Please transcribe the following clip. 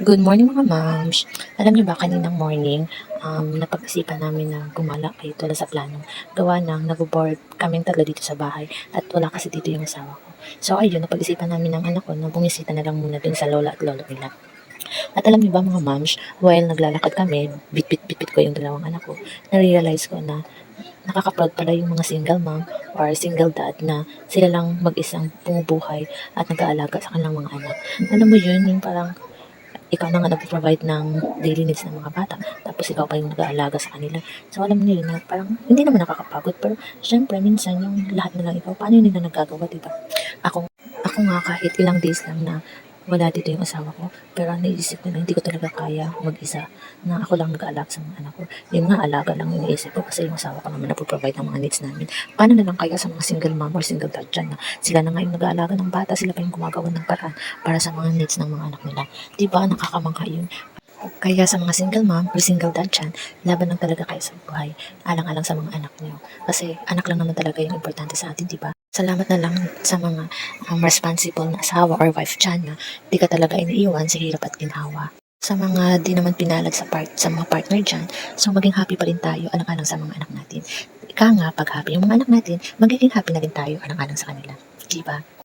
Good morning mga moms. Alam niyo ba kaninang morning, um, napag-isipan namin na gumala kayo tulad sa plano. Gawa ng nag-board kaming tatlo dito sa bahay at wala kasi dito yung asawa ko. So ayun, napag-isipan namin ng anak ko na bumisita na lang muna dun sa lola at lolo nila. At alam niyo ba mga moms, while naglalakad kami, bit-bit-bit ko yung dalawang anak ko, na-realize ko na nakaka-proud pala yung mga single mom or single dad na sila lang mag-isang bumubuhay at nag-aalaga sa kanilang mga anak. Alam mo yun, yung parang ikaw na nga nag-provide ng daily needs ng mga bata, tapos ikaw pa yung nag-aalaga sa kanila. So, alam niyo na parang hindi naman nakakapagod, pero syempre, minsan yung lahat na lang ikaw, paano yun nila nagagawa, diba? Ako, ako nga kahit ilang days lang na wala dito yung asawa ko, pero naisip ko na hindi ko talaga kaya mag-isa na ako lang nag-aalaga sa mga anak ko. Yung nga alaga lang yung naisip ko kasi yung asawa ko naman nagpo-provide ng mga needs namin. Paano na lang kaya sa mga single mom or single dad dyan na sila na nga yung nag-aalaga ng bata, sila pa yung gumagawa ng paraan para sa mga needs ng mga anak nila. Di ba nakakamangha yun? Kaya sa mga single mom or single dad dyan, laban lang talaga kayo sa buhay. Alang-alang sa mga anak niyo. Kasi anak lang naman talaga yung importante sa atin, di ba? Salamat na lang sa mga um, responsible na asawa or wife dyan na di ka talaga iniiwan sa hirap at ginhawa. Sa mga di naman pinalad sa part sa mga partner dyan, so maging happy pa rin tayo alang-alang sa mga anak natin. Ika nga, pag happy yung mga anak natin, magiging happy na rin tayo alang-alang sa kanila. Di ba?